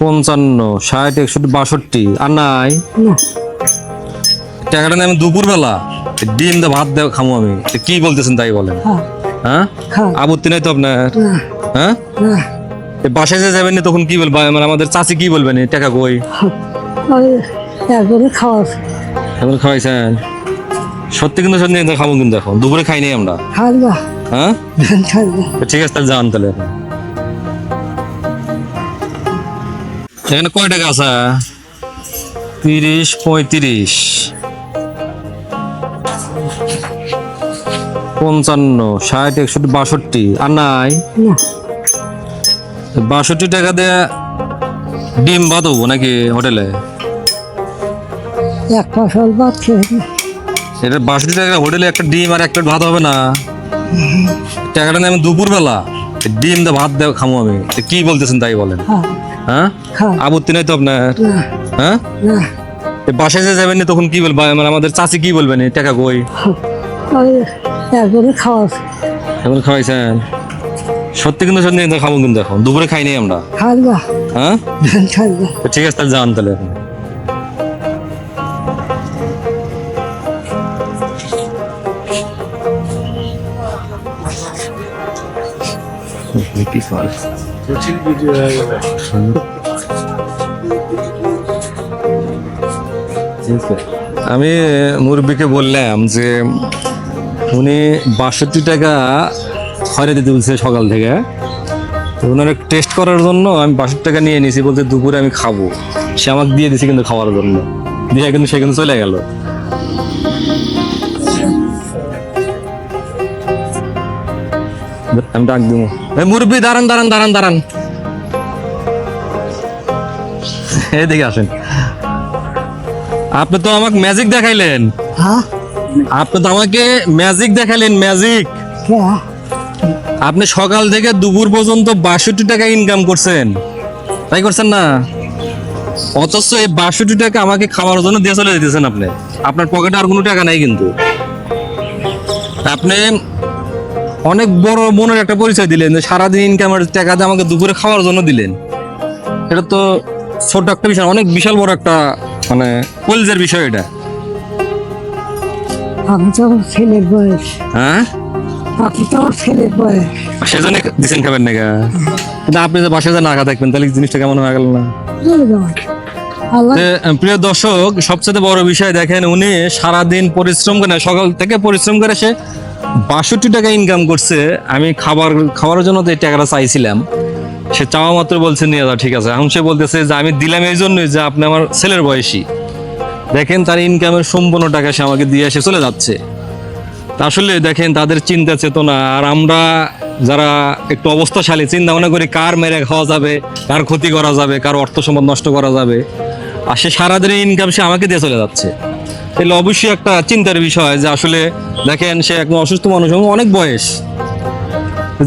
পঞ্চান্ন ষাট একষট্টি বাষট্টি। আর নাই? টাকাটা আমি দুপুরবেলা। ডিম দিয়ে ভাত দেওয়া খামো আমি। কি বলতেছেন তাই বলেন? হ্যাঁ? আপত্তি নাই তো আপনার? হ্যাঁ? বাসায় যে যাবেন তখন কি বলবেন মানে আমাদের চাচি কি বলবেন টাকা কই? এখন খাওয়াইছেন? সত্যি কিন্তু সত্যি খাব কিন্তু এখন। দুপুরে খাই নাই আমরা। হ্যাঁ? ঠিক আছে তাহলে যান তাহলে এখন। এখানে কয় টাকা আছে? তিরিশ পঁয়ত্রিশ। পঞ্চান্ন ষাট একষট্টি বাষট্টি। আর নাই? বাষট্টি টাকা দিয়ে ডিম ভাত হব নাকি হোটেলে? এক ফসল ভাত এটা বাষট্টি টাকা হোটেলে একটা ডিম আর এক প্লেট ভাত হবে না? টাকাটা নিয়ে আমি দুপুরবেলা ডিম দিয়ে ভাত দেওয়া খামো আমি। কি বলতেছেন তাই বলেন? হ্যাঁ? আপত্তি নাই তো আপনার। হ্যাঁ? না। বাসায় যে যাবেন তখন কি বলবেন মানে আমাদের চাচি কি বলবেন এই টাকা কই? খাওয়া এখন খাওয়াইছেন? সত্যি কিন্তু সত্যি কিন্তু খাব কিন্তু এখন। দুপুরে খাই নাই আমরা। হ্যাঁ? ঠিক আছে তাহলে যান তাহলে এখন। আমি মুরব্বীকে বললাম যে উনি বাষট্টি টাকা খয়রা দিতে বলছে সকাল থেকে। তো ওনার টেস্ট করার জন্য আমি বাষট্টি টাকা নিয়ে নিয়েছি বলতে দুপুরে আমি খাব। সে আমাকে দিয়ে দিয়েছে কিন্তু খাওয়ার জন্য। দিয়ে কিন্তু সে কিন্তু চলে গেল। আমি ডাক দিব এই মুরব্বী দাঁড়ান দাঁড়ান দাঁড়ান দাঁড়ান। এদিকে আসেন। আপনি তো আমাকে ম্যাজিক দেখাইলেন। হ্যাঁ? আপনি তো আমাকে ম্যাজিক দেখালেন ম্যাজিক আপনি সকাল থেকে দুপুর পর্যন্ত বাষট্টি টাকা ইনকাম করছেন। তাই করছেন না? অথচ এই বাষট্টি টাকা আমাকে খাওয়ার জন্য দিয়ে চলে যেতেছেন আপনি। আপনার পকেটে আর কোনো টাকা নাই কিন্তু। আপনি অনেক বড় মনের একটা পরিচয় দিলেন যে সারাদিন ইনকামের টাকা দিয়ে আমাকে দুপুরে খাওয়ার জন্য দিলেন। এটা তো ছোট একটা বিষয় অনেক বিশাল বড় একটা মানে কলজের বিষয় এটা। আপনি তো ছেলের বয়স। হ্যাঁ? আপনি তো ছেলের বয়স। সেজন্য খাবেন না? কিন্তু আপনি যে বাসায় না থাকবেন তাহলে জিনিসটা কেমন হয়ে গেল না? প্রিয় দর্শক সবচেয়ে বড় বিষয় দেখেন উনি সারাদিন পরিশ্রম করে সকাল থেকে পরিশ্রম করে সে বাষট্টি টাকা ইনকাম করছে। আমি খাবার খাওয়ার জন্য তো এই টাকাটা চাইছিলাম। সে চাওয়া মাত্র বলছে, নিয়ে যাও, ঠিক আছে। এখন সে বলতেছে যে, আমি দিলাম এই জন্যই যে, আপনি আমার ছেলের বয়সী। দেখেন তার ইনকামের সম্পূর্ণ টাকা সে আমাকে দিয়ে এসে চলে যাচ্ছে। আসলে দেখেন তাদের চিন্তা চেতনা, আর আমরা যারা একটু অবস্থাশালী, চিন্তা ভাবনা করি কার মেরে খাওয়া যাবে, কার ক্ষতি করা যাবে, কার অর্থ সম্পদ নষ্ট করা যাবে। আর সে সারাদিনের ইনকাম সে আমাকে দিয়ে চলে যাচ্ছে। তাহলে অবশ্যই একটা চিন্তার বিষয় যে আসলে দেখেন সে একদম অসুস্থ মানুষ এবং অনেক বয়স।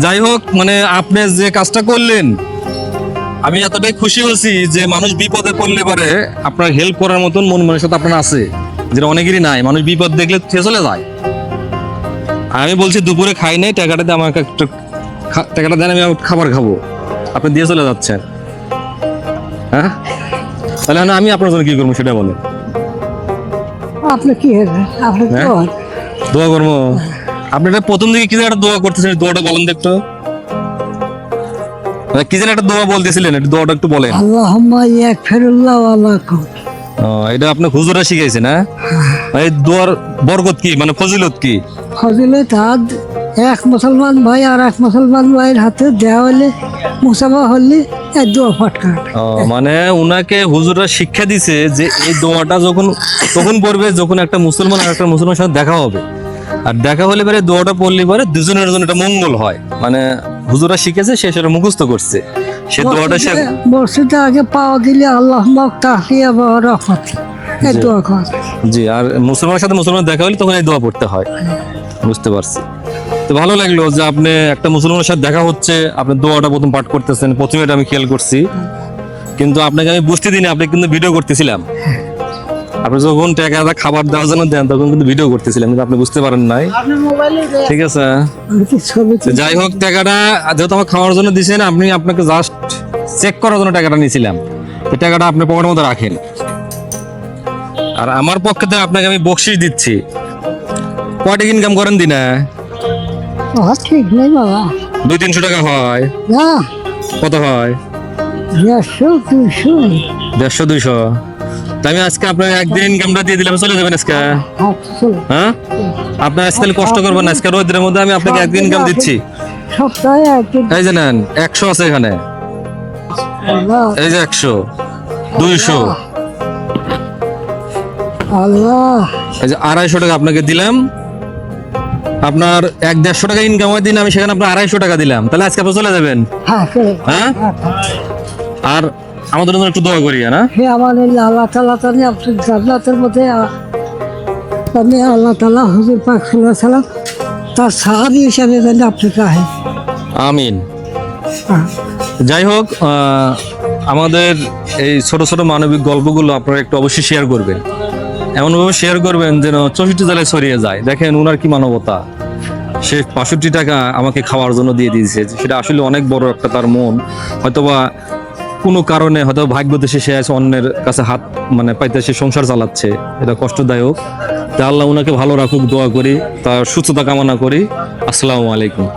যাই হোক মানে আপনি যে কাজটা করলেন, আমি এতটাই খুশি হয়েছি যে মানুষ বিপদে পড়লে পারে আপনার হেল্প করার মতন মন মানুষতা আপনার আছে, যেটা অনেকেরই নাই। মানুষ বিপদ দেখলে সে চলে যায়। আমি বলছি, দুপুরে খাই নাই, টাকাটা দিয়ে আমাকে একটু টাকাটা দেন, আমি খাবার খাব। আপনি দিয়ে চলে যাচ্ছেন। হ্যাঁ? তাহলে আমি আপনার জন্য কি করব সেটা বলেন। আপনি কি আপনি হ্যাঁ? দোয়া। করব। আপনি এটা প্রথম দিকে কি একটা দোয়া করতেছেন দোয়াটা বলেন মানে কি যেন একটা দোয়া বলতেছিলেন একটু দোয়াটা একটু বলেন। আল্লাহ এক ফেরুল্লাহ আলাকুম ও, এটা আপনি হুজুরা শিখাইছে না এই দোয়ার বরকত কি মানে ফজিলত কি? ফজিলত হাত এক মুসলমান ভাই আর এক মুসলমান ভাইয়ের হাতে দেওয়া হলে মুসাফা হলে মানে উনাকে হুজুররা শিক্ষা দিছে যে এই দোয়াটা যখন তখন পড়বে যখন একটা মুসলমান আর একটা মুসলমানের সাথে দেখা হবে। আর দেখা হলে পরে দোয়াটা পড়লে পরে দুজনের জন্য এটা মঙ্গল হয়। মানে হুজুরা শিখেছে সে সেটা মুখস্থ করছে। সে দোয়াটা সে মসজিদে আগে পাওয়া দিলে আল্লাহ তাহিয়া বা রহমত। এই দোয়া কর। জি আর মুসলমানের সাথে মুসলমান দেখা হলে তখন এই দোয়া পড়তে হয়। বুঝতে পারছি। তো ভালো লাগল যে আপনি একটা মুসলমানের সাথে দেখা হচ্ছে আপনি দোয়াটা প্রথম পাঠ করতেছেন প্রথমে এটা আমি খেয়াল করছি। কিন্তু আপনাকে আমি বুঝতে দিইনি আপনি কিন্তু ভিডিও করতেছিলাম। আপনি যখন টাকা খাবার দেওয়ার জন্য দেন তখন কিন্তু ভিডিও করতেছিলাম কিন্তু আপনি বুঝতে পারেন নাই। ঠিক আছে। যাই হোক টাকাটা যেহেতু আমার খাওয়ার জন্য দিয়েছেন আপনি আপনাকে জাস্ট চেক করার জন্য টাকাটা নিয়েছিলাম। এই টাকাটা আপনি পকেটের মধ্যে রাখেন। আর আমার পক্ষে থেকে আপনাকে আমি বকশিস দিচ্ছি। কয়টা ইনকাম করেন দিনে? ঠিক নেই বাবা। দুই তিনশো টাকা হয়। না। কত হয়? দেড়শো দুশো দেড়শো আমি আজকে আপনার একদিন ইনকামটা দিয়ে দিলাম চলে যাবেন আজকে? হ্যাঁ? আপনার আজকে কষ্ট করবেন আজকে রোদের মধ্যে আমি আপনাকে একদিন ইনকাম দিচ্ছি। সপ্তাহে একদিন। এই যে নেন একশো আছে এখানে। এই যে একশো দুইশো। আল্লাহ। এই যে আড়াইশো টাকা আপনাকে দিলাম। আপনার এক দেড়শো টাকা ইনকাম হয় দিন আমি সেখানে আপনার আড়াইশো টাকা দিলাম। তাহলে আজকে আপনি চলে যাবেন? হ্যাঁ চলে হ্যাঁ? হ্যাঁ, আর আমাদের জন্য একটু দোয়া করি না? হে আমার আল্লাহ তালা তানি আপনার জান্নাতের মধ্যে আমি আল্লাহ তালা হুজুর পাক সাল্লাহ সাল্লাম তার সাহাবি হিসাবে জানি আপনাকে আহে। আমিন। হ্যাঁ। যাই হোক আমাদের এই ছোট ছোট মানবিক গল্পগুলো আপনারা একটু অবশ্যই শেয়ার করবেন। এমনভাবে শেয়ার করবেন যেন চৌষট্টি জেলায় ছড়িয়ে যায়। দেখেন ওনার কি মানবতা। সে বাষট্টি টাকা আমাকে খাওয়ার জন্য দিয়ে দিয়েছে। সেটা আসলে অনেক বড় একটা তার মন। হয়তোবা কোনো কারণে হয়তো ভাগ্য দেশে সে আছে, অন্যের কাছে হাত মানে পাইতে সে সংসার চালাচ্ছে। এটা কষ্টদায়ক। তা আল্লাহ ওনাকে ভালো রাখুক, দোয়া করি, তার সুস্থতা কামনা করি। আসসালামু আলাইকুম।